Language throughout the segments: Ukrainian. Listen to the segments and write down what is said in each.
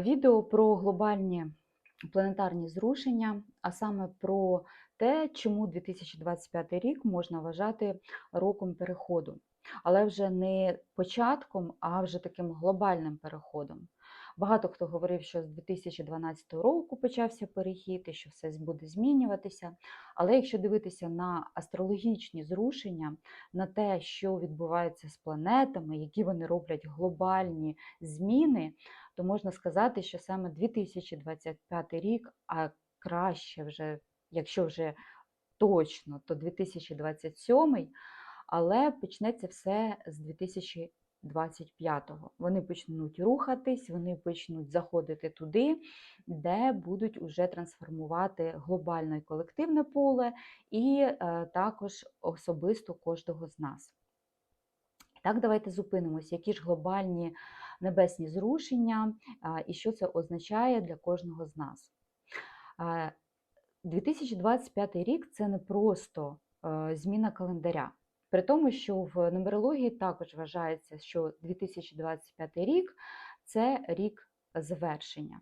Відео про глобальні планетарні зрушення, а саме про те, чому 2025 рік можна вважати роком переходу, але вже не початком, а вже таким глобальним переходом. Багато хто говорив, що з 2012 року почався перехід і що все буде змінюватися. Але якщо дивитися на астрологічні зрушення, на те, що відбувається з планетами, які вони роблять глобальні зміни, то можна сказати, що саме 2025 рік, а краще вже, якщо вже точно, то 2027, але почнеться все з 2025-го. Вони почнуть рухатись, вони почнуть заходити туди, де будуть уже трансформувати глобальне і колективне поле, і е, також особисто кожного з нас. Так, давайте зупинимось, які ж глобальні небесні зрушення і що це означає для кожного з нас. А, 2025 рік це не просто е, зміна календаря. При тому, що в нумерології також вважається, що 2025 рік це рік завершення.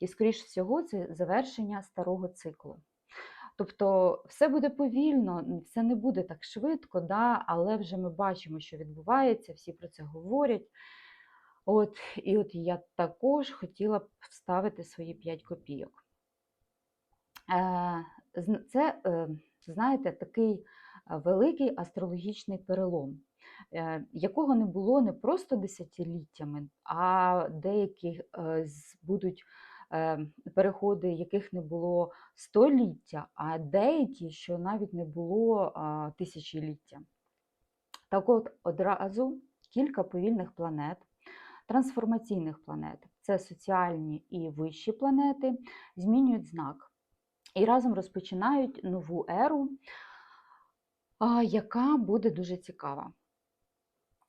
І, скоріш всього, це завершення старого циклу. Тобто все буде повільно, все не буде так швидко, да, але вже ми бачимо, що відбувається, всі про це говорять. От, І от я також хотіла б вставити свої 5 копійок. Е, Це, е, знаєте, такий великий астрологічний перелом, е, якого не було не просто десятиліттями, а деякі будуть переходи, яких не було століття, а деякі, що навіть не було тисячоліття. Так от одразу кілька повільних планет, трансформаційних планет це соціальні і вищі планети, змінюють знак і разом розпочинають нову еру, яка буде дуже цікава.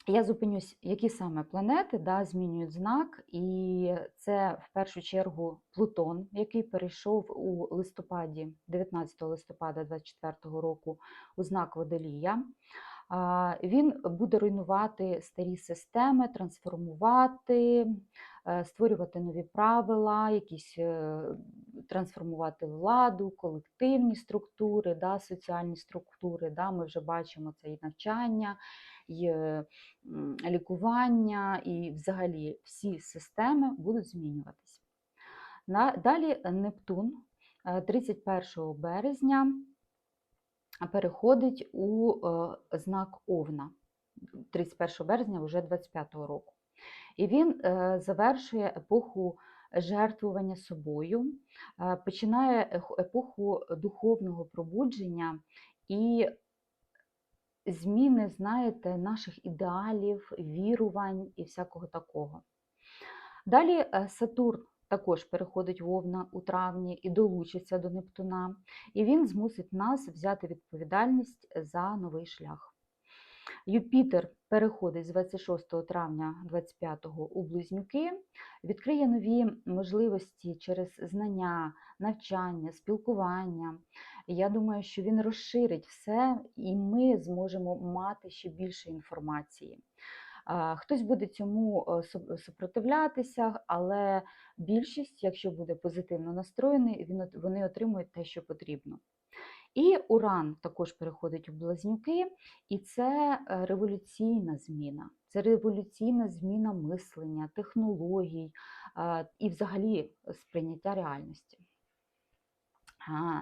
Я зупинюсь, які саме планети да, змінюють знак, і це в першу чергу Плутон, який перейшов у листопаді, 19 листопада 2024 року у знак Водолія. Він буде руйнувати старі системи, трансформувати, е, створювати нові правила, якісь е, трансформувати владу, колективні структури, да, соціальні структури. Да, Ми вже бачимо це і навчання, і лікування, і взагалі всі системи будуть змінюватися. Далі Нептун 31 е, березня переходить у е, знак Овна 31 березня вже 25 року. І він е, завершує епоху жертвування собою, е, починає епоху духовного пробудження і зміни, знаєте, наших ідеалів, вірувань і всякого такого. Далі Сатурн також переходить вовна у травні і долучиться до Нептуна, і він змусить нас взяти відповідальність за новий шлях. Юпітер переходить з 26 травня 25-го у близнюки, відкриє нові можливості через знання, навчання, спілкування. Я думаю, що він розширить все, і ми зможемо мати ще більше інформації. Хтось буде цьому е, супротивлятися, але більшість, якщо буде позитивно настроєний, вони отримують те, що потрібно. І Уран також переходить у близнюки, і це е, революційна зміна, це революційна зміна мислення, технологій і взагалі сприйняття реальності. А,